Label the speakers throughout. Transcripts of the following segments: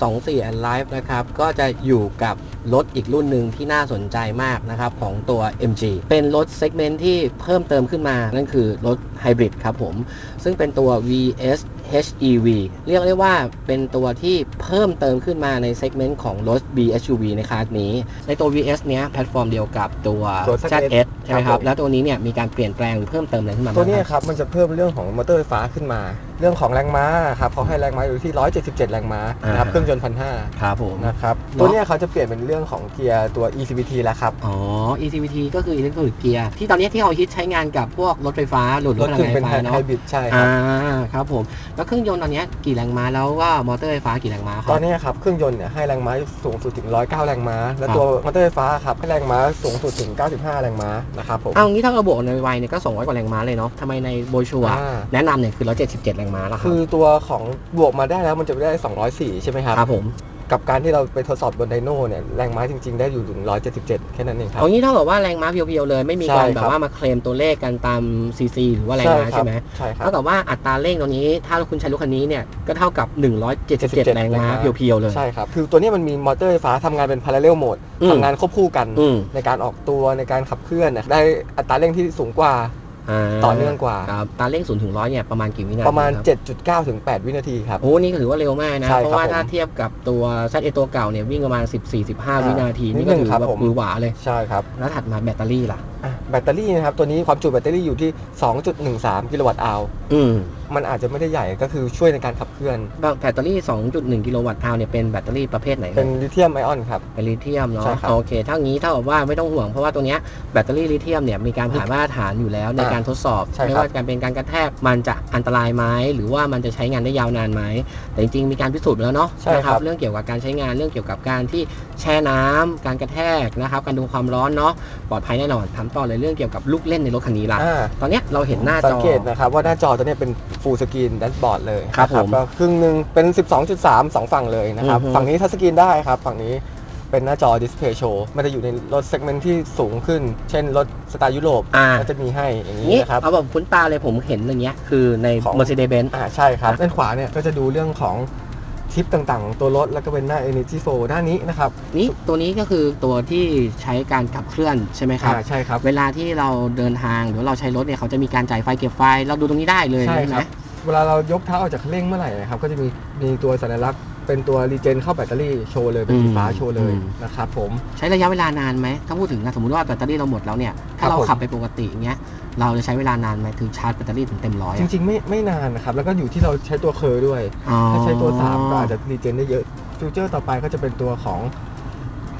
Speaker 1: 24 and Life นะครับ ก็จะอยู่กับรถอีกรุ่นหนึ่งที่น่าสนใจมากนะครับของตัว MG เป็นรถเซกเมนต์ที่เพิ่มเติมขึ้นมา นั่นคือรถไฮบริดครับผม ซึ่งเป็นตัว VS HEV เรียกได้ว่าเป็นตัวที่เพิ่มเติมขึ้นมาในเซกเมนต์ของรถ BSUV ในคลาสนี้ ในตัว VS เนี้ยแพลตฟอร์มเดียวกับตัว
Speaker 2: ตัว
Speaker 1: ZS ใช่ไหมค
Speaker 2: ครั
Speaker 1: รับ
Speaker 2: บผม
Speaker 1: แล้วตัวนี้เนี่ยมีการเปลี่ยนแปลงหรือเพิ่มเติมอะไรขึ้นมาบ้าง
Speaker 2: ตัวเนี้ย
Speaker 1: ครับ
Speaker 2: ครับมันจะเพิ่มเรื่องของมอเตอร์ไฟฟ้าขึ้นมา เรื่องของแรงม้าครับเขาให้แรงม้าอยู่ที่ 177 แรงม้านะครับ
Speaker 1: อ่า
Speaker 2: เครื่องยนต์พันห้า
Speaker 1: ครับผม
Speaker 2: นะครับ
Speaker 1: เนอะ
Speaker 2: ตัวเนี้ยเขาจะเปลี่ยนเป็นเรื่องของเกียร์ตัว ECVT แล้วครับ
Speaker 1: อ๋อ ECVT ก็คือ Electronic Gear ที่ตอนนี้ที่เขาฮิตใช้งานกับพวกรถไฟฟ้าหรือร
Speaker 2: ร
Speaker 1: ถ
Speaker 2: ถ
Speaker 1: พลัง
Speaker 2: ขึ้น
Speaker 1: งาน
Speaker 2: เป็น
Speaker 1: ไฟ
Speaker 2: ไฮ
Speaker 1: ฟ้าเนาะ
Speaker 2: บริดใช่ค
Speaker 1: อ่า
Speaker 2: รับ
Speaker 1: ครับผมแล้วเครื่องยนต์ตอนนี้กี่แรงม้าแล้วว่ามอเตอร์ไฟฟ้ากี่แรงม้าครั
Speaker 2: ตอนเนี้ยครับเครื่องยนต์เนี่ยให้แรงม้าสูงสุดถึง 109 แรงม้า และตัวมอเตอร์ไฟฟ้าครับให้แรงม้าสูงสุดถึง 95 แรงม้านะครับผม
Speaker 1: เอางี้ถ้าเราบวกในวัยเนี่ยก็200กว่าแรงม้าเลยเนาะทำไมในโบชัว
Speaker 2: อ่า
Speaker 1: แนะนำเนี่ยคือ177แรงม้าแล้วครั
Speaker 2: คื
Speaker 1: บ
Speaker 2: อตัวของบวกมาได้แล้วมันจะได้ 204 ใช่ไหมครับ
Speaker 1: ครับผม
Speaker 2: กับการที่เราไปทดสอบบนไดโน่เนี่ยแรงม้าจริง ๆ ได้อยู่ถึง 177 แค่นั้นเองครับ
Speaker 1: เอางี้เท่ากับว่าแรงม้าเพียวๆเลย ไม่มีการ
Speaker 2: ใช่
Speaker 1: แบ
Speaker 2: ครับบ
Speaker 1: ว่ามาเคลมตัวเลขกันตามซีซีหรือว่าแรงม้าใช่ไหม
Speaker 2: ใช่ครับ
Speaker 1: เท่ากับว่าอัตราเร่งตัวนี้ ถ้าคุณใช้รถคันนี้เนี่ยก็เท่ากับ 177
Speaker 2: 77
Speaker 1: แรงม้า
Speaker 2: แรงม้า
Speaker 1: เพียวๆเลย
Speaker 2: ใช่ครับ คือตัวนี้มันมีมอเตอร์ไฟฟ้าทำงานเป็น parallel mode
Speaker 1: อืม
Speaker 2: ทำงานควบคู่กัน
Speaker 1: อืม
Speaker 2: ในการออกตัวในการขับเคลื่อนนะได้อัตราเร่งที่สูงกว่า ต่อเนื่องกว่า
Speaker 1: ครับอัตราเร่ง0ถึง100เนี่ยประมาณกี่วินาที
Speaker 2: ประมาณ
Speaker 1: คบ
Speaker 2: 7.9 ถึง 8 วินาทีครับ
Speaker 1: โอ้นี่ก็ถือว่าเร็วมากนะ
Speaker 2: ใช่
Speaker 1: เพ
Speaker 2: ครับ
Speaker 1: ราะว่า
Speaker 2: ผม
Speaker 1: ถ้าเทียบกับตัว z เอตัวเก่าเนี่ยวิ่งประมาณ 14-15 วินาที
Speaker 2: นิ
Speaker 1: นี่
Speaker 2: ด
Speaker 1: ก็
Speaker 2: นึง
Speaker 1: ถือ
Speaker 2: ครับ
Speaker 1: ว่า
Speaker 2: ผม
Speaker 1: มือหวาเลย
Speaker 2: ใช่ครับ
Speaker 1: แล้วถัดมาแบตเตอรี่ล่ะ
Speaker 2: อะแบตเตอรี่นะครับ ตัวนี้ความจุแบตเตอรี่อยู่ที่ 2.13 กิโลวัตต์อาวร์
Speaker 1: อืม
Speaker 2: มันอาจจะไม่ได้ใหญ่ก็คือช่วยในการขับเคลื่อน
Speaker 1: แบตเตอรี่ 2.1 กิโลวัตต์เอาเนี่ยเป็นแบตเตอรี่ประเภทไหน
Speaker 2: เป็นลิเธียมไอออนครับ
Speaker 1: เป็นลิเธียมเนาะ
Speaker 2: ใช่ครับ
Speaker 1: โอเค ถ้างี้เท่ากับว่าไม่ต้องห่วง เพราะว่าตัวเนี้ยแบตเตอรี่ลิเธียมเนี่ยมีการผ่านมาตรฐานอยู่แล้วใน
Speaker 2: อ่า
Speaker 1: การทดสอบ
Speaker 2: ใช่ครับ
Speaker 1: ไม่ว่าการเป็นการกระแทกมันจะอันตรายไหมหรือว่ามันจะใช้งานได้ยาวนานไหมแต่จริงๆมีการพิสูจน์แล้วเนาะ
Speaker 2: ใช่
Speaker 1: นะครับเรื่องเกี่ยวกับการใช้งานเรื่องเกี่ยวกับการที่ แช่น้ำการกระแทกนะครับการดูความร้อนเนาะปลอดภัยแน่นอนถามต่อเลยเรื่องเกี่ยวกับลูกเล่นในรถคันนี้ล่ะ
Speaker 2: อ่า
Speaker 1: ตอนเนี้ยเราเห็นหน้า
Speaker 2: สั
Speaker 1: จ
Speaker 2: ง
Speaker 1: อ
Speaker 2: เกตนะครับว่าหน้าจอตัวเนี้ยเป็นฟูลสกรีนแดชบอร์ดเลย
Speaker 1: ครับ
Speaker 2: นะ
Speaker 1: ผม
Speaker 2: ก็ครึ่งหนึ่งเป็น 12.3สองฝั่งเลยนะครับ
Speaker 1: อือฮึ
Speaker 2: ฝั่งนี้ทัชสกรีนได้ครับฝั่งนี้เป็นหน้าจอดิสเพย์โชว์มันจะอยู่ในรถเซกเมนต์ที่สูงขึ้น เช่นรถสไตล์ยุโรป
Speaker 1: อ่า
Speaker 2: ก็จะมีให้อย่างนี้
Speaker 1: นี่
Speaker 2: นะครับ
Speaker 1: เอาแบบคุ้นตาเลยผมเห็นอย่างเงี้ยคือใน
Speaker 2: ของ
Speaker 1: Mercedes-Benz
Speaker 2: อ่าใช่ครับ
Speaker 1: อะ
Speaker 2: ด้านขวาเนี่ยก็จะดูเรื่องของ ทิปต่างๆของตัวรถ แล้วก็เป็นหน้า Energy Flow ด้านนี้นะครับ
Speaker 1: นี่ตัวนี้ก็คือตัวที่ใช้การขับเคลื่อนใช่ไหมครับ
Speaker 2: อ่าใช่ครับ
Speaker 1: เวลาที่เราเดินทางหรือเราใช้รถเนี่ยเขาจะมีการจ่ายไฟเก็บไฟ เราดูตรงนี้ได้เลย
Speaker 2: ใช่
Speaker 1: ใช่ไห
Speaker 2: ค
Speaker 1: ม
Speaker 2: รับเวลาเรายกเท้าออกจากคันเร่งเมื่อไหร่นะครับก็จะมีมีตัวสัญลักษณ์เป็นตัวรีเจนเข้าแบตเตอรี่โชว์เลยเป็นสีฟ้าโชว์เลยนะครับผม
Speaker 1: ใช้ระยะเวลานานไหมถ้าพูดถึงนะสมมติว่าแบตเตอรี่เราหมดแล้วเนี่ยถ้าเรา
Speaker 2: ครับผม
Speaker 1: ขับไปปกติอย่างเงี้ยเราจะใช้เวลานานไหมถึงชาร์จแบตเตอรี่ถึงเต็มร้อย
Speaker 2: จริงๆไม่ไม่นานนะครับ แล้วก็อยู่ที่เราใช้ตัวเคอร์ด้วย
Speaker 1: อ๋อ
Speaker 2: ถ้าใช้ตัว 3 ก็อาจจะรีเจนได้เยอะฟิวเจอร์ต่อไปก็จะเป็นตัวของ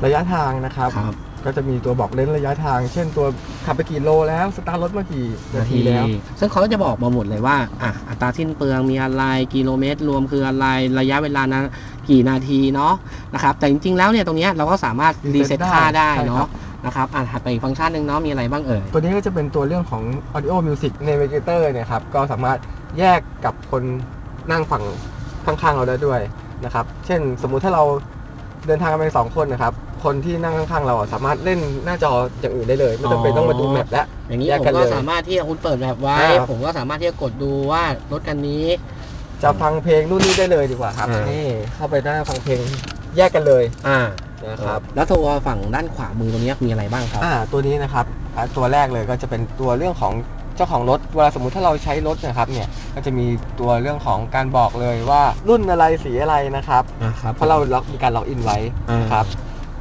Speaker 2: ระยะทางนะครับ
Speaker 1: ครับ
Speaker 2: ก็จะมีตัวบอกเล่นระยะทาง เช่นตัวขับไปกี่โลแล้ว สตาร์ทรถมากี่นาทีแล้ว
Speaker 1: ซึ่งเขาก็จะบอกมาหมดเลยว่าอะอัตราสิ้นเปลืองมีอะไรกิโลเมตร รวมคืออะไรระยะเวลานั้นกี่นาทีเนาะนะครับแต่จริงๆแล้วเนี่ยตรงเนี้ยเราก็สามารถรีเซ็ต
Speaker 2: reset
Speaker 1: ค่าได้
Speaker 2: ได้
Speaker 1: เนาะนะครับอะถัดไปอีกฟังก์ชันหนึ่งเนาะมีอะไรบ้างเอ่ย
Speaker 2: ตัวนี้ก็จะเป็นตัวเรื่องของ audio music navigator เนี่ยครับก็สามารถแยกกับคนนั่งฝั่งข้างๆเราได้ด้วยนะครับ เช่นสมมุติถ้าเราเดินทางกันไปสองคนนะครับ คนที่นั่งข้างๆเราอะสามารถเล่นหน้าจออย่างอื่นได้เลย ไม่จำเป็นต้องมาดูแมปแล้ว
Speaker 1: อย่างนี้
Speaker 2: แยก
Speaker 1: ผม
Speaker 2: กัน
Speaker 1: ก็
Speaker 2: เลย
Speaker 1: สามารถที่จะคุณเปิดแบบไว้
Speaker 2: ครับ
Speaker 1: ผมก็สามารถที่จะกดดูว่ารถคันนี้
Speaker 2: จะฟังเพลงนู่นนี่ได้เลยดีกว่าครับ
Speaker 1: อ่านี่
Speaker 2: นี่เข้าไปหน้าฟังเพลงแยกกันเลย
Speaker 1: อ่า
Speaker 2: นะครับ
Speaker 1: แล้วตัวฝั่งด้านขวามือตรงนี้มีอะไรบ้างครับ
Speaker 2: อ่าตัวนี้นะครับอ่าตัวแรกเลยก็จะเป็นตัวเรื่องของเจ้าของรถเวลาสมมุติถ้าเราใช้รถนะครับเนี่ยก็จะมีตัวเรื่องของการบอกเลยว่ารุ่นอะไรสีอะไรนะครับ
Speaker 1: นะครับ
Speaker 2: เพราะเราล็อกมีการล็อกอินไว้
Speaker 1: อ่า
Speaker 2: นะครับ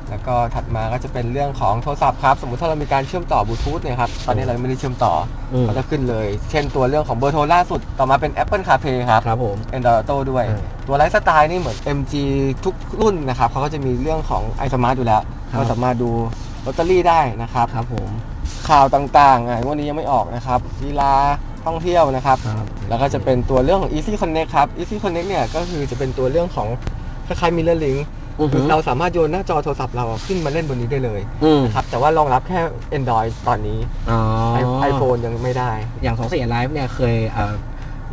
Speaker 2: แล้วก็ถัดมาก็จะเป็นเรื่องของโทรศัพท์ครับ สมมุติถ้าเรามีการเชื่อมต่อบลูทูธเนี่ยครับ ตอนนี้เราไม่ได้เชื่อมต่อ
Speaker 1: อืม
Speaker 2: ก็จะขึ้นเลย เช่นตัวเรื่องของเบอร์โทรล่าสุด ต่อมาเป็น Apple CarPlay ครับ
Speaker 1: ครับผม
Speaker 2: Android Auto ด้วย
Speaker 1: อืม
Speaker 2: ตัวไลฟ์สไตล์นี่เหมือน MG ทุกรุ่นนะครับเขาก็จะมีเรื่องของ iSmart อยู่แล้ว
Speaker 1: ครับ
Speaker 2: ก็สามารถดูลอตเตอรี่ได้นะครับ
Speaker 1: ครับผม
Speaker 2: ข่าวต่างๆอะวันนี้ยังไม่ออกนะครับกีฬาท่องเที่ยวนะครับ
Speaker 1: ครับ
Speaker 2: แล้วก็จะเป็นตัวเรื่องของ Easy Connect ครับ Easy Connect เนี่ยก็คือจะเป็นตัวเรื่องของคล้ายๆ Mirror Link
Speaker 1: อือฮึ
Speaker 2: เราสามารถโยนหน้าจอโทรศัพท์เราขึ้นมาเล่นบนนี้ได้เลย
Speaker 1: อืม
Speaker 2: นะครับแต่ว่ารองรับแค่ Android ตอนนี้
Speaker 1: อ๋อ
Speaker 2: ไอโฟนยังไม่ได้
Speaker 1: อย่าง2 4 Live เนี่ยเคยเอ่อ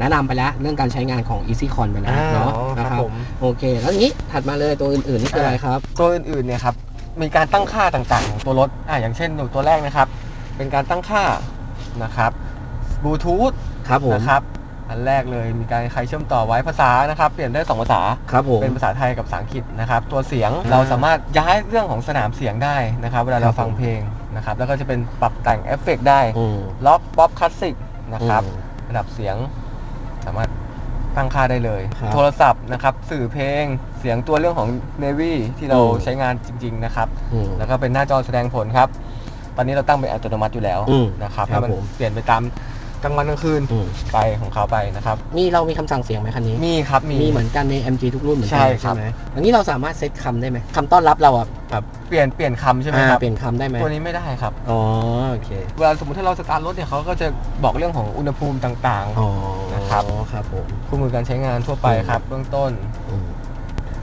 Speaker 1: แนะนำไปแล้วเรื่องการใช้งานของ EasyCon ไปแล้ว
Speaker 2: อ่า
Speaker 1: เนาะ
Speaker 2: อ๋อ
Speaker 1: นะครับ
Speaker 2: ผม
Speaker 1: โอเค แล้วอย่างนี้ถัดมาเลยตัวอื่นๆนี่คืออะไรครับ
Speaker 2: ตัวอื่นๆเนี่ยครับมีการตั้งค่าต่างๆของตัวรถอะอย่างเช่นตัวแรกนะครับ เป็นการตั้งค่านะครับบลูทูธ
Speaker 1: ครับผม
Speaker 2: นะครับ อันแรกเลยมีการใครเชื่อมต่อไว้ภาษานะครับ เปลี่ยนได้ 2 ภาษา
Speaker 1: ครับผม
Speaker 2: เป็นภาษาไทยกับภาษาอังกฤษนะครับ ตัวเสียง
Speaker 1: อ่า
Speaker 2: เราสามารถย้ายเรื่องของสนามเสียงได้นะครับ เวลา
Speaker 1: ครั
Speaker 2: เรา
Speaker 1: บ
Speaker 2: ฟังเพลงนะครับ แล้วก็จะเป็นปรับแต่งเอฟเฟกต์ได้
Speaker 1: อืม
Speaker 2: ล็อกป๊อปคลาสสิกนะครับ
Speaker 1: อืม
Speaker 2: ระดับเสียงสามารถตั้งค่าได้เลย
Speaker 1: ครับ
Speaker 2: โทรศัพท์นะครับ สื่อเพลงเสียงตัวเรื่องของ Navy ที่เรา
Speaker 1: อืม
Speaker 2: ใช้งานจริง ๆ นะครับ
Speaker 1: อืม
Speaker 2: แล้วก็เป็นหน้าจอแสดงผลครับ ตอนนี้เราตั้งเป็นอัตโนมัติอยู่แล้ว
Speaker 1: อืม
Speaker 2: นะครับ
Speaker 1: ครับ
Speaker 2: ให้มัน
Speaker 1: ผม
Speaker 2: เปลี่ยนไปตาม กลางวันกลางคืน
Speaker 1: อืม
Speaker 2: ไปของเขาไปนะครับ
Speaker 1: มีเรามีคำสั่งเสียงไหมคันนี้
Speaker 2: มีครับ มี
Speaker 1: มีเหมือนกันใน MG ทุกรุ่นเหมือนกั
Speaker 2: ใช่ครับ
Speaker 1: ไหมอันนี้เราสามารถเซตคำได้ไหมคำต้อนรับเราอะแบบ
Speaker 2: เปลี่ยนเปลี่ยนคำใช่ไหม
Speaker 1: อ่า
Speaker 2: ครับ
Speaker 1: เปลี่ยนคำได้ไหม
Speaker 2: ตัวนี้ไม่ได้ครับ
Speaker 1: อ๋อโอเค
Speaker 2: เวลาสมมติถ้าเราสตาร์ทรถเนี่ยเขาก็จะบอกเรื่องของอุณหภูมิต่าง
Speaker 1: อ๋อ
Speaker 2: นะครับ
Speaker 1: ครับผม
Speaker 2: ๆ คู่มือการใช้งานทั่วไปครับ เบื้องต้น
Speaker 1: อืม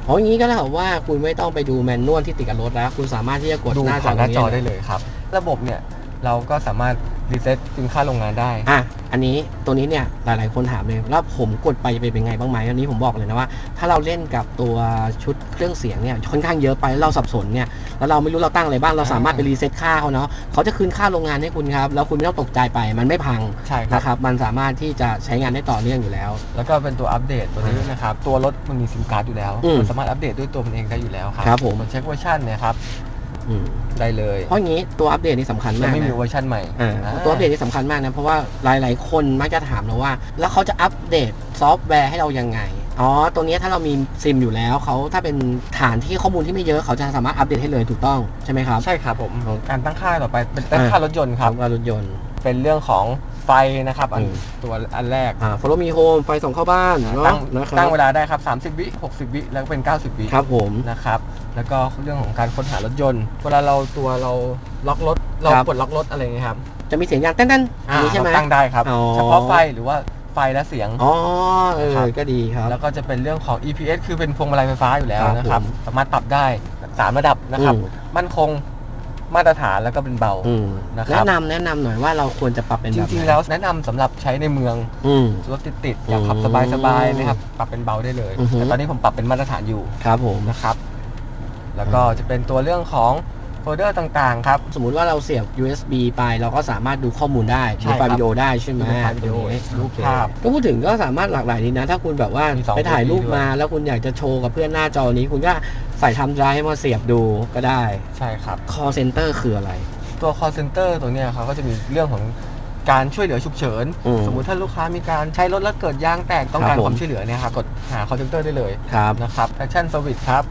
Speaker 1: อ๋ออย่างนี้ก็เท่ากับว่าคุณไม่ต้องไปดูแมนนวลที่ติดกับรถแล้ว คุณสามารถที่จะกด
Speaker 2: ดู
Speaker 1: หน้าจอ
Speaker 2: ผ่านหน้าจอ
Speaker 1: ตรง
Speaker 2: ได้เลยครับ ระบบเนี่ย เราก็สามารถรีเซ็ตคุณค่าโรงงานได้
Speaker 1: อะ อันนี้ตัวนี้เนี่ยหลายๆ คนถามเลยแล้วผมกดไปจะเป็นไงบ้างไหมอันนี้ผมบอกเลยนะว่า ถ้าเราเล่นกับตัวชุดเครื่องเสียงเนี่ยค่อนข้างเยอะไปแล้วเราสับสนเนี่ยแล้วเราไม่รู้เราตั้งอะไรบ้างเราสามารถไปรีเซ็ตค่าเขาเนาะเขาจะคืนค่าโรงงานให้คุณครับแล้วคุณไม่ต้องตกใจไปมันไม่พัง
Speaker 2: ใช่ครับ
Speaker 1: นะครับมันสามารถที่จะใช้งานได้ต่อเนื่องอยู่แล้ว
Speaker 2: แล้วก็เป็นตัวอัปเดตตัวนี้นะครับ ตัวรถมันมีซิมการ์ดอยู่แล้ว
Speaker 1: อืม
Speaker 2: มันสามารถอัปเดตด้วยตัวมันเองได้อยู่แล้วครับ
Speaker 1: ครับผม
Speaker 2: กดเช็คเวอร์ชันเนี่ยครับ
Speaker 1: อืม
Speaker 2: ได้เลย
Speaker 1: เพราะงี้ตัวอัปเดตนี่สำคัญ
Speaker 2: ยัง
Speaker 1: มาก
Speaker 2: ไม่มี
Speaker 1: นะ
Speaker 2: เวอร์ชันใหม่
Speaker 1: อ่า
Speaker 2: อ่า
Speaker 1: ตัวอัปเดตนี่สำคัญมากนะเพราะว่าหลาย ๆ คนมักจะถามเราว่า แล้วเขาจะอัปเดตซอฟต์แวร์ให้เรายังไงอ๋อตัวเนี้ยถ้าเรามีซิมอยู่แล้วเขาถ้าเป็นฐานที่ข้อมูลที่ไม่เยอะเขาจะสามารถอัปเดตให้เลยถูกต้องใช่ไหมครับ
Speaker 2: ใช่ครับผม
Speaker 1: อ๋อ
Speaker 2: การตั้งค่าต่อไปเป็นตั้งค่ารถยนต์ครับ
Speaker 1: ว่ารถยนต์
Speaker 2: เป็นเรื่องของ ไฟนะครับอัน
Speaker 1: อืม
Speaker 2: ตัวอันแรก
Speaker 1: อ่า follow me home ไฟส่องเข้าบ้าน
Speaker 2: ตั้
Speaker 1: เนาะ
Speaker 2: ง
Speaker 1: นะครับ
Speaker 2: ตั้งเวลาได้ครับ 30 วิ 60 วิ แล้วก็เป็น 90 วิ
Speaker 1: ครับผม
Speaker 2: นะครับ แล้วก็เรื่องของการค้นหารถยนต์ เวลาเราตัวเราล็อกรถ เรา
Speaker 1: ครับ
Speaker 2: กดล็อกรถอะไรอย่างเงี้ยครับ
Speaker 1: จะมีเสียงยางเต้นๆอย่างนี้ใช่ไหม
Speaker 2: เราตั้งได้ครับ
Speaker 1: อ๋อ
Speaker 2: เฉพาะไฟหรือว่าไฟและเสียง
Speaker 1: อ๋อ เอ
Speaker 2: ครั
Speaker 1: อบก็ดีครับ
Speaker 2: แล้วก็จะเป็นเรื่องของ EPS คือเป็นพวงมาลัยไฟฟ้าอยู่แล้ว
Speaker 1: ครับ
Speaker 2: นะครับ
Speaker 1: ผม
Speaker 2: สามารถปรับได้สามระดับนะครับ
Speaker 1: อืม
Speaker 2: มั่นคง มาตรฐานแล้วก็เป็นเบา
Speaker 1: อืม
Speaker 2: นะครับ
Speaker 1: แนะนำแนะนำหน่อยว่าเราควรจะปรับเป็น
Speaker 2: จ
Speaker 1: แบบ
Speaker 2: ริง
Speaker 1: ไหน
Speaker 2: ๆแล้วแนะนำสำหรับใช้ในเมือง
Speaker 1: อืม
Speaker 2: รถติดๆอยากขับ
Speaker 1: อืม
Speaker 2: สบายๆนะครับปรับเป็นเบาได้เลย
Speaker 1: อือฮึ
Speaker 2: แต่ตอนนี้ผมปรับเป็นมาตรฐานอยู่
Speaker 1: ครับผม
Speaker 2: นะครับ แล้วก็จะเป็นตัวเรื่องของ โฟลเดอร์ต่างๆครับ
Speaker 1: สมมุติว่าเราเสียบ USB ไป เราก็สามารถดูข้อมูลได้
Speaker 2: ใช่
Speaker 1: ดูไฟล์
Speaker 2: ครับ
Speaker 1: วิดีโอได้ใช่ไหม
Speaker 2: ดูไฟล์วิดีโอ
Speaker 1: ตรงนี้
Speaker 2: รูป
Speaker 1: โอเค
Speaker 2: ภาพ
Speaker 1: ก็พูดถึงก็สามารถหลากหลายดีนะ ถ้าคุณแบบว่า
Speaker 2: มีสอง
Speaker 1: ไปถ่ายรูป
Speaker 2: ด้วย
Speaker 1: มา แล้วคุณอยากจะโชว์กับเพื่อนหน้าจอนี้ คุณก็ใส่ทำไดรฟ์มาเสียบดูก็ได้
Speaker 2: ใช่ครับ
Speaker 1: call center คืออะไร
Speaker 2: ตัว call center ตัวเนี้ยเขาก็จะมีเรื่องของการช่วยเหลือฉุกเฉิน
Speaker 1: อืม
Speaker 2: สมมุติถ้าลูกค้ามีการใช้รถแล้วเกิดยางแตกต้องการ
Speaker 1: ครับผม
Speaker 2: ความช่วยเหลือเนี่ยครับกดหา call center ได้เลย
Speaker 1: ครับ
Speaker 2: นะครับ action service ครับ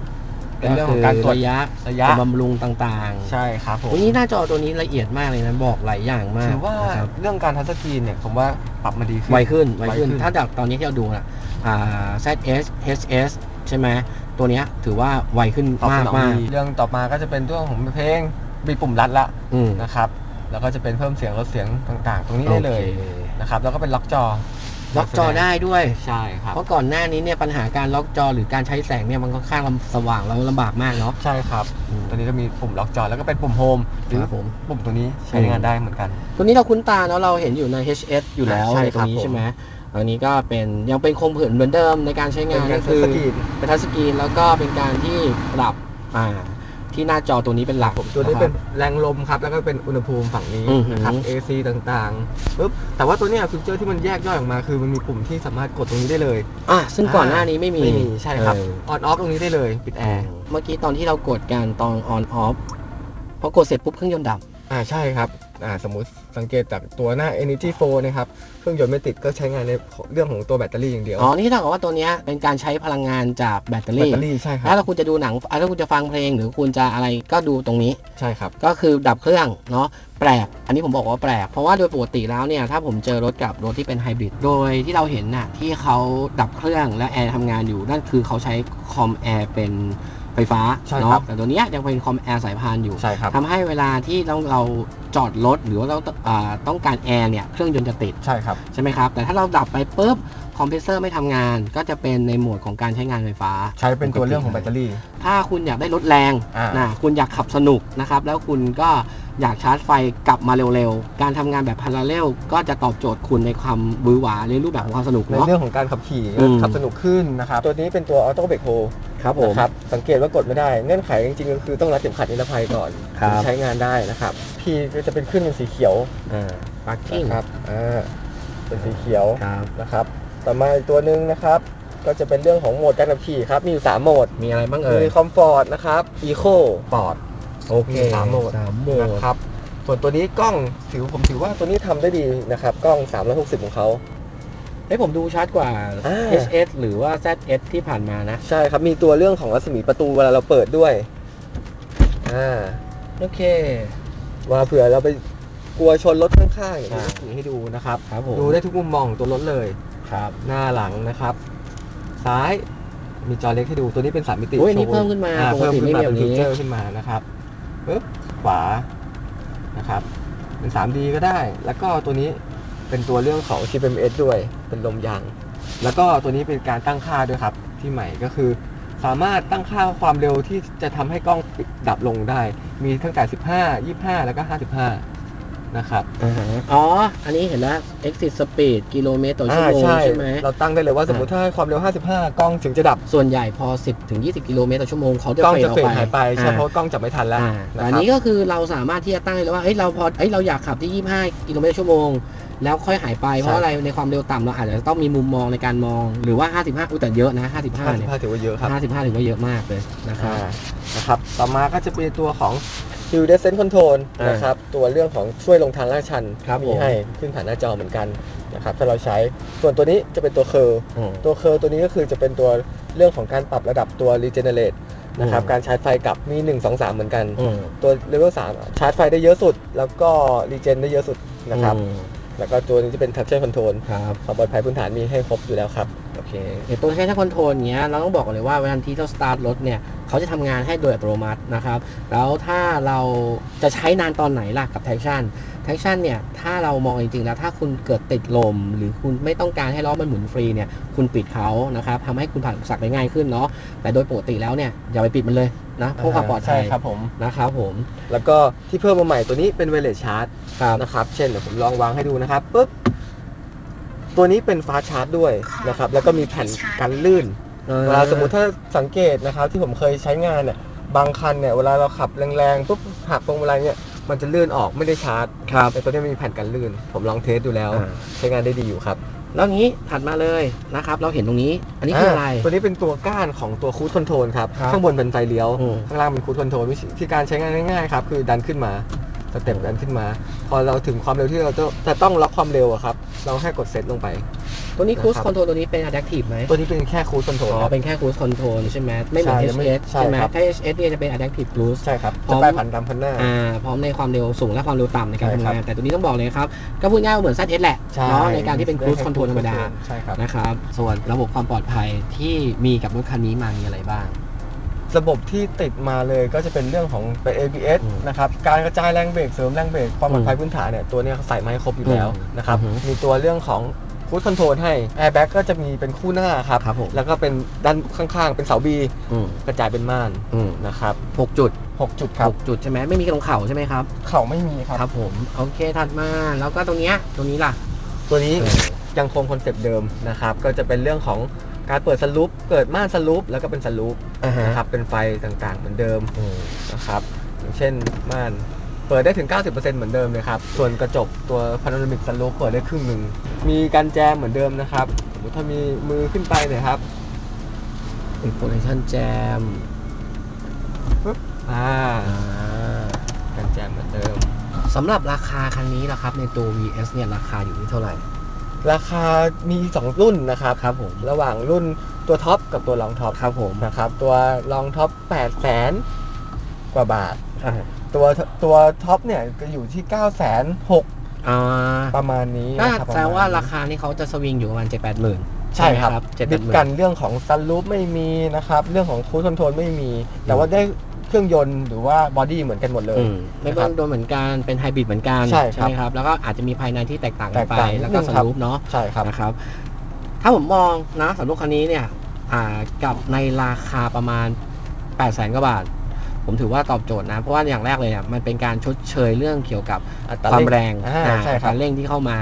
Speaker 2: เป็นเรื่องของการตรวจ
Speaker 1: ระยะ
Speaker 2: ระยะ
Speaker 1: การบำรุงต่าง
Speaker 2: ใช่ครับผม
Speaker 1: ๆวันนี้หน้าจอตัวนี้ละเอียดมากเลยนะบอกหลายอย่างมาก
Speaker 2: ถือว่า
Speaker 1: นะครับ
Speaker 2: เรื่องการทัชสกรีนเนี่ยผมว่าปรับมาดีขึ้น
Speaker 1: ไวขึ้นไวขึ้น
Speaker 2: ไวขึ้น
Speaker 1: ถ้าจากตอนนี้ที่เราดูนะอ่า ZS HS ใช่ไหมตัวเนี้ยถือว่าไวขึ้น
Speaker 2: ตอบ
Speaker 1: มา
Speaker 2: ส
Speaker 1: ก
Speaker 2: นอง
Speaker 1: มาก
Speaker 2: ดีเรื่องต่อมาก็จะเป็นเรื่องของเพลงมีปุ่มรัดละ
Speaker 1: อืม
Speaker 2: นะครับ แล้วก็จะเป็นเพิ่มเสียงลดเสียงต่างๆ ตรงนี้ได้เลย
Speaker 1: โอค
Speaker 2: นะครับ แล้วก็เป็นล็อกจอ
Speaker 1: ล็อกจอได้ด้วย
Speaker 2: ใช่ครับ
Speaker 1: เพราะก่อนหน้านี้เนี่ยปัญหาการล็อกจอหรือการใช้แสงเนี่ยมันค่อนข้างลำสว่างแล้วลำบากมากเนาะ
Speaker 2: ใช่ครับ
Speaker 1: อืม
Speaker 2: ตัวนี้ก็มีปุ่มล็อกจอแล้วก็เป็นปุ่มโฮมหรือ
Speaker 1: ครับผม
Speaker 2: ปุ่มตัวนี้ใช้งานได้เหมือนกัน
Speaker 1: ตัวนี้เราคุ้นตาเนาะเราเห็นอยู่ใน HS อยู่แล้ว
Speaker 2: ใช่
Speaker 1: ใน
Speaker 2: ค
Speaker 1: ตร
Speaker 2: รับ
Speaker 1: งนี้
Speaker 2: ผม
Speaker 1: ใช่ไหมอันนี้ก็เป็นยังเป็นโครงผืนเหมือนเดิมในการใช้งาน
Speaker 2: เป็น
Speaker 1: ก็คือ
Speaker 2: ทัชสกรีน
Speaker 1: เป็นทัชสกรีนแล้วก็เป็นการที่ปรับอ่า ที่หน้าจอตัวนี้เป็นหลัก
Speaker 2: ตัวนี้ะ
Speaker 1: ครับ
Speaker 2: เป็นแรงลมครับ แล้วก็เป็นอุณหภูมิฝั่งนี้
Speaker 1: อือหือ
Speaker 2: นะครับ AC ต่างๆปุ๊บแต่ว่าตัวเนี้ยฟีเจอร์ที่มันแยกย่อยออกมาคือมันมีปุ่มที่สามารถกดตรงนี้ได้เลย
Speaker 1: อะซึ่งก่อนหน้านี้ไม่มี
Speaker 2: ไม่มีใช่ครับ
Speaker 1: เออ
Speaker 2: ออนออฟตรงนี้ได้เลยปิดแอร์
Speaker 1: เมื่อกี้ตอนที่เรากดการตอน on off พอกดเสร็จปุ๊บเครื่องยนต์ดับ
Speaker 2: อ่าใช่ครับ อ่าสมมุติสังเกตจากตัวหน้า Energy 4นะครับเครื่องยนต์ไม่ติดก็ใช้งานในเรื่องของตัวแบตเตอรี่อย่างเดียว
Speaker 1: อ๋อ นี่เท่ากับว่าตัวเนี้ยเป็นการใช้พลังงานจากแบตเตอ
Speaker 2: แบต
Speaker 1: รี่
Speaker 2: เตอรี่ใช่ครั
Speaker 1: ถ้า
Speaker 2: บ
Speaker 1: เราคุณจะดูหนังอะถ้าคุณจะฟังเพลงหรือคุณจะอะไรก็ดูตรงนี้
Speaker 2: ใช่ครับ
Speaker 1: ก็คือดับเครื่องเนาะแปลก อันนี้ผมบอกว่าแปลก เพราะว่าโดยปกติแล้วเนี่ย ถ้าผมเจอรถกับรถที่เป็นไฮบริด โดยที่เราเห็นน่ะที่เขาดับเครื่องและแอร์ทำงานอยู่ นั่นคือเขาใช้คอมแอร์เป็น ไฟฟ้า
Speaker 2: ใช่ครับ
Speaker 1: เนาะแต่ตัวเนี้ยยังเป็นคอมแอร์สายพานอยู่
Speaker 2: ใช่ครับ
Speaker 1: ทำให้เวลาที่ต้องเราจอดรถหรือว่าเราอ่าต้องการแอร์เนี่ยเครื่องยนต์จะติด
Speaker 2: ใช่ครับ
Speaker 1: ใช่ไหมครับ แต่ถ้าเราดับไปปุ๊บคอมเพรสเซอร์ไม่ทำงาน ก็จะเป็นในโหมดของการใช้งานไฟฟ้า
Speaker 2: ใช้เป็นตัวเรื่องของแบตเตอรี่
Speaker 1: ถ้าคุณอยากได้รถแรง
Speaker 2: อ่าน
Speaker 1: นะคุณอยากขับสนุกนะครับ แล้วคุณก็อยากชาร์จไฟกลับมาเร็วๆ การทำงานแบบพาราเรลก็จะตอบโจทย์คุณในความบือหวาในรูปแบบของความสนุก
Speaker 2: ใน
Speaker 1: เนาะ
Speaker 2: เรื่องของการขับขี่
Speaker 1: อืม
Speaker 2: ขับสนุกขึ้นนะครับ ตัวนี้เป็นตัวออโต้เบรกโฮ
Speaker 1: ครับผม
Speaker 2: นะครับสังเกตว่ากดไม่ได้เงื่อนไขจริงๆก็คือต้องรัดเข็มขัดนิรภัยก่อน
Speaker 1: ครับ
Speaker 2: ถึงใช้งานได้นะครับ P ก็จะเป็นขึ้นเป็นสีเขียว
Speaker 1: อ่า parking
Speaker 2: นะครับอ่าเป็นสีเขียว
Speaker 1: ครับ
Speaker 2: นะครับต่อมาอีกตัวหนึ่งนะครับ ก็จะเป็นเรื่องของโหมดการขับขี่ครับมีอยู่3โหมด
Speaker 1: มีอะไรบ้างเอ่ย
Speaker 2: มีคอมฟอร์ตนะครับอีโค ปอร์ต
Speaker 1: โอเค
Speaker 2: มีสามโหมด
Speaker 1: สามโหมด
Speaker 2: นะครับส่วนตัวนี้กล้องถือผมถือว่าตัวนี้ทำได้ดีนะครับ กล้อง 360 ของเขา
Speaker 1: เฮ้ยผมดูชัดกว่า
Speaker 2: อ่า
Speaker 1: HS หรือว่า ZS ที่ผ่านมานะ
Speaker 2: ใช่ครับ มีตัวเรื่องของรัศมีประตูเวลาเราเปิดด้วยอ่า
Speaker 1: โอเค
Speaker 2: ว่าเผื่อเราไปกลัวชนรถข้างๆอย่างนี้
Speaker 1: อ่า
Speaker 2: ขี่ให้ดูนะครับ
Speaker 1: ครับผม
Speaker 2: ดูได้ทุกมุมมองของตัวรถเลย
Speaker 1: ครับ
Speaker 2: หน้าหลังนะครับ ซ้ายมีจอเล็กให้ดูตัวนี้เป็นสามมิติ
Speaker 1: โอ้ยนี่
Speaker 2: โชว์
Speaker 1: เพิ่มขึ้นมา
Speaker 2: อ่
Speaker 1: ปก
Speaker 2: เพิ่ม
Speaker 1: ติ
Speaker 2: ขึ้
Speaker 1: ไม่
Speaker 2: นมา
Speaker 1: มีแบ
Speaker 2: เป็น
Speaker 1: บ
Speaker 2: ฟี
Speaker 1: นี้
Speaker 2: เจอร์ขึ้นมานะครับปึ๊บขวานะครับ เป็น 3D ก็ได้ แล้วก็ตัวนี้ เป็นตัวเรื่องของ Chip MS ด้วย เป็นลมยาง แล้วก็ตัวนี้เป็นการตั้งค่าด้วยครับ ที่ใหม่ก็คือ สามารถตั้งค่าความเร็วที่จะทำให้กล้องปิดดับลงได้ มีตั้งแต่ 15 25 แล้วก็ 55 นะครับ
Speaker 1: อ่าฮะอ๋อ อันนี้เห็นแล้ว exit speed กิโลเมตรต่อชั่วโมง
Speaker 2: อ่า
Speaker 1: ใช่ไหม
Speaker 2: เราตั้งได้เลยว่าสมมติถ้าความเร็ว 55 กล้องถึงจะดับ
Speaker 1: ส่วนใหญ่พอ 10ถึง20 กิโลเมตรต่อชั่วโมงเขาจะ
Speaker 2: กล้อง
Speaker 1: เฟด
Speaker 2: จะ
Speaker 1: ออก
Speaker 2: เฟด
Speaker 1: ไป
Speaker 2: หายไปใช่
Speaker 1: อ่า
Speaker 2: เพราะกล้องจับไม่ทันแล้ว
Speaker 1: อ่า
Speaker 2: นะ
Speaker 1: อัน
Speaker 2: ครับ
Speaker 1: นี้ก็คือเราสามารถที่จะตั้งได้เลยว่าเฮ้ยเราพอเฮ้ยเราอยากขับที่ 25 กิโลเมตรต่อชั่วโมง แล้วค่อยหายไปเพราะอะไรในความเร็วต่ำเราอาจจะต้องมีมุมมองในการมองหรือว่า 55อุ้ยแต่เยอะนะ 55เนี่ย
Speaker 2: 55ถือว่าเยอะครับ
Speaker 1: 55ถือว่าเยอะมากเลยนะครับ
Speaker 2: อ่านะครับต่อมาก็จะเป็นตัวของ Hill Descent Control
Speaker 1: อ่าน
Speaker 2: นะครับตัวเรื่องของช่วยลงทางลาดชัน
Speaker 1: ครับ
Speaker 2: มี
Speaker 1: ผม
Speaker 2: ให้ขึ้นผ่านหน้าจอเหมือนกันนะครับถ้าเราใช้ส่วนตัวนี้จะเป็นตัวเคอร์
Speaker 1: อืม
Speaker 2: ตัวเคอร์ตัวนี้ก็คือจะเป็นตัวเรื่องของการปรับระดับตัว Regenerate นะครับ
Speaker 1: อืม
Speaker 2: การชาร์จไฟกลับมี 1 2 3 เหมือนกัน
Speaker 1: อืม
Speaker 2: ตัวเลเวล3ชาร์จไฟได้เยอะสุด แล้วก็รีเจนได้เยอะสุดนะครับ
Speaker 1: อืม
Speaker 2: แล้วก็ตัวนี้จะเป็น Traction Control
Speaker 1: ครับ
Speaker 2: ความปลอดภัยพื้นฐานมีให้ครบอยู่แล้วครับ
Speaker 1: โอเคเดี๋ยวตัวใช้ทัคอนโทรลเงี้ยเราต้องบอกก่อนเลยว่าเวลาที่เราสตาร์ทรถเนี่ยเขาจะทำงานให้โดยอัตโนมัตินะครับ แล้วถ้าเราจะใช้นานตอนไหนล่ะกับ traction traction เนี่ยถ้าเรามองจริงๆแล้วถ้าคุณเกิดติดลม หรือคุณไม่ต้องการให้ล้อมันหมุนฟรีเนี่ยคุณปิดเขานะครับทำให้คุณผ่านอุปสรรคได้ง่ายขึ้นเนาะแต่โดยปกติแล้วเนี่ยอย่าไปปิดมันเลยนะเพื่อความปลอดภัย
Speaker 2: ใช่ครับผม
Speaker 1: นะครับผม
Speaker 2: แล้วก็ที่เพิ่มมาใหม่ตัวนี้เป็น Wireless Charge
Speaker 1: ครับ
Speaker 2: นะครับเช่นเดี๋ยวผมลองวางให้ดูนะครับปุ๊บ ตัวนี้เป็นฟ้าชาร์จด้วยนะครับ แล้วก็มีแผ่นกันลื่นเวลาสมมติถ้าสังเกตนะครับที่ผมเคยใช้งานเนี่ยบางคันเนี่ยเวลาเราขับแรงๆปุ๊บหักพวงมาลัยเนี่ยมันจะลื่นออกไม่ได้ชาร์จ
Speaker 1: ครับ
Speaker 2: แต่ตัวนี้มีแผ่นกันลื่น ผมลองเทสดูแล้ว
Speaker 1: อ่า
Speaker 2: ใช้งานได้ดีอยู่ครับ
Speaker 1: แล้วงี้ถัดมาเลยนะครับ เราเห็นตรงนี้ อันนี้คืออะไร
Speaker 2: ตัวนี้เป็นตัวก้านของตัวคูดคอนโทรลครับ
Speaker 1: ครับ
Speaker 2: ข้างบนเป็นไฟเลี้ยว
Speaker 1: อืม
Speaker 2: ข้างล่างเป็นคูดคอนโทรลวิธีการใช้งานง่ายๆครับ คือดันขึ้นมา สเต็ปดันขึ้นมา พอเราถึงความเร็วที่เราจะจะต้องล็อกความเร็วอะครับ เราแค่กดเซตลงไป
Speaker 1: ตัวนี้ cruise
Speaker 2: นะครับ
Speaker 1: control ตัวนี้เป็น adaptive ไหม
Speaker 2: ตัวนี้เป็นแค่คูดคอนโทรล
Speaker 1: อ๋อ
Speaker 2: ครับ
Speaker 1: เป็นแค่ cruise control ใช่ไหมไม่เหมือน
Speaker 2: ใช่ไม่
Speaker 1: HS
Speaker 2: ใช่
Speaker 1: ใช่ไหม
Speaker 2: ครับ
Speaker 1: ถ้า HS เนี่ยจะเป็น adaptive cruise
Speaker 2: ใช่ครับ
Speaker 1: พร้อ
Speaker 2: จะ
Speaker 1: ม
Speaker 2: ไปผ่านดำพันหน้า
Speaker 1: อ่าพร้อมในความเร็วสูงและความเร็วต่ำในการ
Speaker 2: ใช่
Speaker 1: ทำ
Speaker 2: ครับ
Speaker 1: งานแต่ตัวนี้ต้องบอกเลยครับ ก็พูดง่ายว่าเหมือน ZS แหละ
Speaker 2: ใช่
Speaker 1: เนาะในการที่เป็น cruise control ธรรมดา
Speaker 2: ใช่ครับ
Speaker 1: นะครับส่วนระบบความปลอดภัยที่มีกับรถคันนี้มามีอะไรบ้าง
Speaker 2: ระบบที่ติดมาเลยก็จะเป็นเรื่องของเป็น ABS
Speaker 1: อืม
Speaker 2: นะครับ การกระจายแรงเบรกเสริมแรงเบรกความปลอดภัยพื้นฐานเนี่ยตัวเนี้ยเขาใส่มาให้ครบอยู่แล้ว
Speaker 1: อืม
Speaker 2: นะครับ
Speaker 1: อือฮึ
Speaker 2: มีตัวเรื่องของคูดคอนโทรลให้ Airbag ก็จะมีเป็นคู่หน้าครับ
Speaker 1: ครับผม
Speaker 2: แล้วก็เป็นด้านข้างๆ เป็นเสาบี
Speaker 1: อืม
Speaker 2: กระจายเป็นม่าน
Speaker 1: อืม
Speaker 2: นะครับ
Speaker 1: หกจุด
Speaker 2: 6จุดครับ
Speaker 1: หกจุดใช่ไหมไม่มีตรงเข่าใช่ไหมครับ
Speaker 2: เข่าไม่มีครับ
Speaker 1: ครับผมโอเคถัดมาแล้วก็ตรงเนี้ยตรงนี้ล่ะ
Speaker 2: ตัวนี้
Speaker 1: เออ
Speaker 2: ยังคงคอนเซปต์เดิมนะครับ ก็จะเป็นเรื่องของ การเปิดสลูปเกิดม่านสลูปแล้วก็เป็นสลูป
Speaker 1: อ่าฮะ
Speaker 2: นะครับเป็นไฟต่างๆ เหมือนเดิม
Speaker 1: อืม
Speaker 2: นะครับอย่างเช่นม่านเปิดได้ถึง 90%เหมือนเดิมเลยครับส่วนกระจกตัวพาโนรามิกซันรูฟเปิดได้ครึ่งหนึ่งมีการแจมเหมือนเดิมนะครับสมมติถ้ามีมือขึ้นไปเนี่ยครับ
Speaker 1: installation jam
Speaker 2: อ่า
Speaker 1: อ่า
Speaker 2: การแจมเหมือนเดิม
Speaker 1: สำหรับราคาคันนี้นะครับในตัว VS เนี่ยราคาอยู่ที่เท่าไหร่
Speaker 2: ราคามี 2 รุ่นนะครับ
Speaker 1: ครับผม
Speaker 2: ระหว่างรุ่นตัวท็อปกับตัวรองท็อป
Speaker 1: ครับผม
Speaker 2: นะครับตัวรองท็อป8แสนกว่าบาท
Speaker 1: อ่า
Speaker 2: ตัวตัวท็อปเนี่ยจะอยู่ที่ 9 6 0 0 0
Speaker 1: อ่า
Speaker 2: ประมาณนี้
Speaker 1: ก็
Speaker 2: นะครับ
Speaker 1: แสดงว่า
Speaker 2: ประมณนี้
Speaker 1: ราคานี่เขาจะสวิงอยู่ประมาณ7 8หมื่น
Speaker 2: ใช่ครับ
Speaker 1: เจ็ดแป
Speaker 2: ดิ
Speaker 1: ด
Speaker 2: บ
Speaker 1: หมื่
Speaker 2: กัน
Speaker 1: น
Speaker 2: เรื่องของซันรูฟไม่มีนะครับ เรื่องของคู c คอนโทรลไม่มี แต่ว่าได้ เครื่องยนต์หรือว่าบอดี้เหมือนกันหมดเลย
Speaker 1: อืมไม่
Speaker 2: นะค
Speaker 1: เบิ้
Speaker 2: รับ
Speaker 1: ลโดนเหมือนกันเป็นไฮบริดเหมือนกัน
Speaker 2: ใช่ครับ
Speaker 1: ไหมครับ แล้วก็อาจจะมีภายในที่แตกต่างกันไป
Speaker 2: แตกต่างนิด
Speaker 1: แล้วก็
Speaker 2: นึง
Speaker 1: ส
Speaker 2: ครับ
Speaker 1: รูปเนาะ
Speaker 2: ใช่ครับ
Speaker 1: นะครับ ถ้าผมมองนะสำหรับคันนี้เนี่ยอ่ากับในราคาประมาณ 8 0 0แสนกว่าบาท ผมถือว่าตอบโจทย์นะ เพราะว่าอย่างแรกเลยเนี่ยมันเป็นการชดเชยเรื่องเกี่ยวกับ
Speaker 2: อัตรา
Speaker 1: ความ
Speaker 2: เร่ง
Speaker 1: แรง
Speaker 2: อ่า
Speaker 1: อ่า
Speaker 2: ใช่ครับ
Speaker 1: การเร่งที่เข้ามา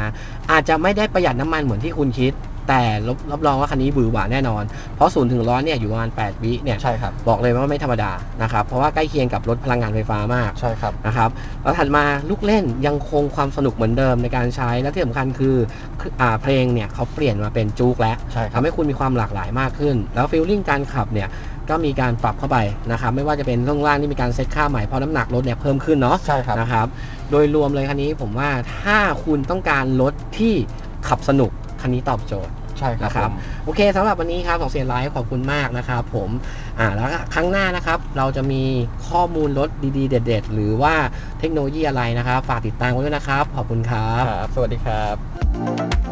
Speaker 1: อาจจะไม่ได้ประหยัดน้ำมันเหมือนที่คุณคิด แต่รับรับรองว่าคันนี้บือหวาแน่นอน เพราะศูนย์ถึงร้อยเนี่ยอยู่ประมาณ 8 วิเนี่ย
Speaker 2: ใช่ครับ
Speaker 1: บอกเลยว่าไม่ธรรมดานะครับ เพราะว่าใกล้เคียงกับรถพลังงานไฟฟ้ามาก
Speaker 2: ใช่ครับ
Speaker 1: นะครับแล้วถัดมาลูกเล่นยังคงความสนุกเหมือนเดิมในการใช้และที่สำคัญคือคืออ่าเพลงเนี่ยเขาเปลี่ยนมาเป็นจูกแล้ว
Speaker 2: ใช่ครับ
Speaker 1: ทำให้คุณมีความหลากหลายมากขึ้น แล้วฟีลลิ่งการขับเนี่ยก็มีการปรับเข้าไปนะครับไม่ว่าจะเป็นช่วงล่างที่มีการเซตค่าใหม่เพราะน้ำหนักรถเนี่ยเพิ่มขึ้นเนาะ
Speaker 2: ใช่ครับ
Speaker 1: นะครับ โดยรวมเลยคันนี้ผมว่าถ้าคุณต้องการรถที่ขับสนุก คันนี้ตอบโจทย์
Speaker 2: ใช่ครับ
Speaker 1: นะครับ
Speaker 2: ผม
Speaker 1: โอเคสำหรับวันนี้ครับของเซียนไลฟ์ขอบคุณมากนะครับผมอ่าแล้วก็ครั้งหน้านะครับ เราจะมีข้อมูลรถดีๆ เด็ด ๆ หรือว่าเทคโนโลยีอะไรนะครับ ฝากติดตามไว้ด้วยนะครับ ขอบคุณครับ
Speaker 2: ครับ สวัสดีครับ